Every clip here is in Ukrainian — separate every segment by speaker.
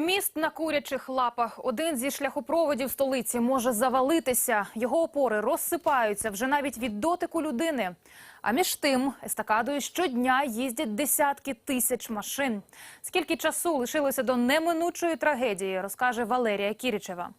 Speaker 1: Міст на курячих лапах. Один зі шляхопроводів столиці може завалитися. Його опори розсипаються вже навіть від дотику людини. А між тим естакадою щодня їздять десятки тисяч машин. Скільки часу лишилося до неминучої трагедії, розкаже Валерія Кірічева.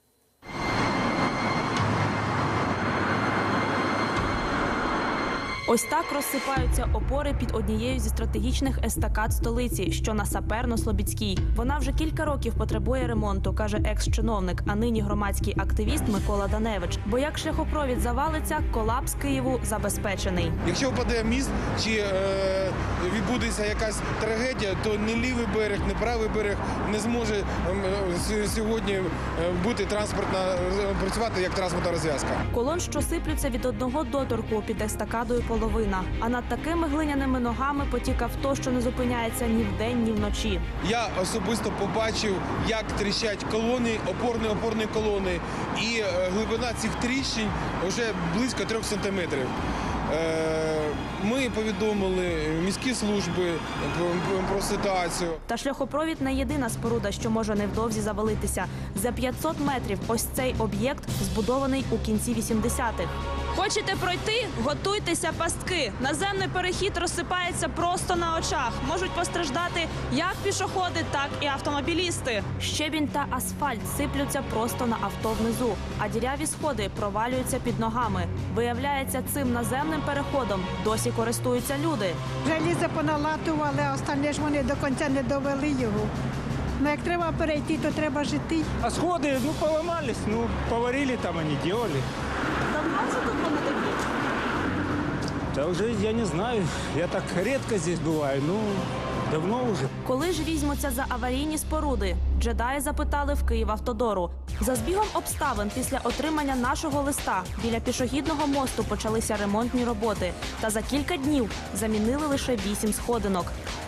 Speaker 2: Ось так розсипаються опори під однією зі стратегічних естакад столиці, що на Саперно-Слобідській. Вона вже кілька років потребує ремонту, каже екс-чиновник, а нині громадський активіст Микола Даневич. Бо як шляхопровід завалиться, колапс Києву забезпечений.
Speaker 3: Якщо впаде міст чи е, відбудеться якась трагедія, то ні лівий берег, ні правий берег не зможе ем, е, сьогодні е, бути транспортна працювати як транспортна розв'язка.
Speaker 2: Колон, що сиплються від одного доторку під естакадою половина. А над такими глиняними ногами потік авто, що не зупиняється ні вдень, ні вночі.
Speaker 3: Я особисто побачив, як тріщать колони, опорні опорні колони, і е, глибина цих тріщин вже близько трьох сантиметрів. Е, Ми повідомили міські служби про ситуацію.
Speaker 2: Та шляхопровід не єдина споруда, що може невдовзі завалитися. За 500 метрів ось цей об'єкт збудований у кінці 80-х. Хочете пройти? Готуйтеся пастки. Наземний перехід розсипається просто на очах. Можуть постраждати як пішоходи, так і автомобілісти. Щебінь та асфальт сиплються просто на авто внизу, а діряві сходи провалюються під ногами. Виявляється, цим наземним переходом досі користуються люди.
Speaker 4: Желізо поналатували, а останнє ж вони до кінця не довели його. Ну як треба перейти, то треба жити.
Speaker 5: А сходи, ну, поламались, ну, поварили там они, делали.
Speaker 2: Давно це тут вони такі?
Speaker 5: Да уже, я не знаю, я так редко здесь бываю, ну, давно уже.
Speaker 2: Коли ж візьмуться за аварійні споруди? Джедаї запитали в Київавтодору. За збігом обставин після отримання нашого листа біля пішохідного мосту почалися ремонтні роботи. Та за кілька днів замінили лише вісім сходинок.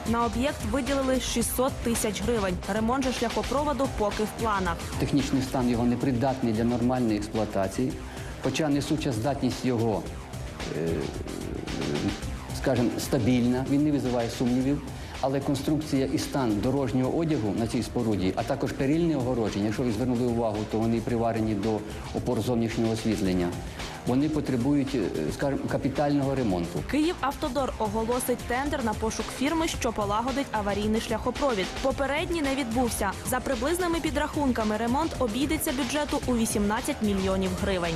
Speaker 2: На об'єкт виділили 600 тисяч гривень. Ремонт же шляхопроводу поки в планах.
Speaker 6: Технічний стан його непридатний для нормальної експлуатації, хоча несуча здатність його, е, скажімо, стабільна, він не визиває сумнівів. Але конструкція і стан дорожнього одягу на цій споруді, а також перильне огородження, якщо ви звернули увагу, то вони приварені до опор зовнішнього освітлення. Вони потребують, е, скажімо, капітального ремонту.
Speaker 2: Київавтодор оголосить тендер на пошук фірми, що полагодить аварійний шляхопровід. Попередній не відбувся. За приблизними підрахунками ремонт обійдеться бюджету у 18 мільйонів гривень.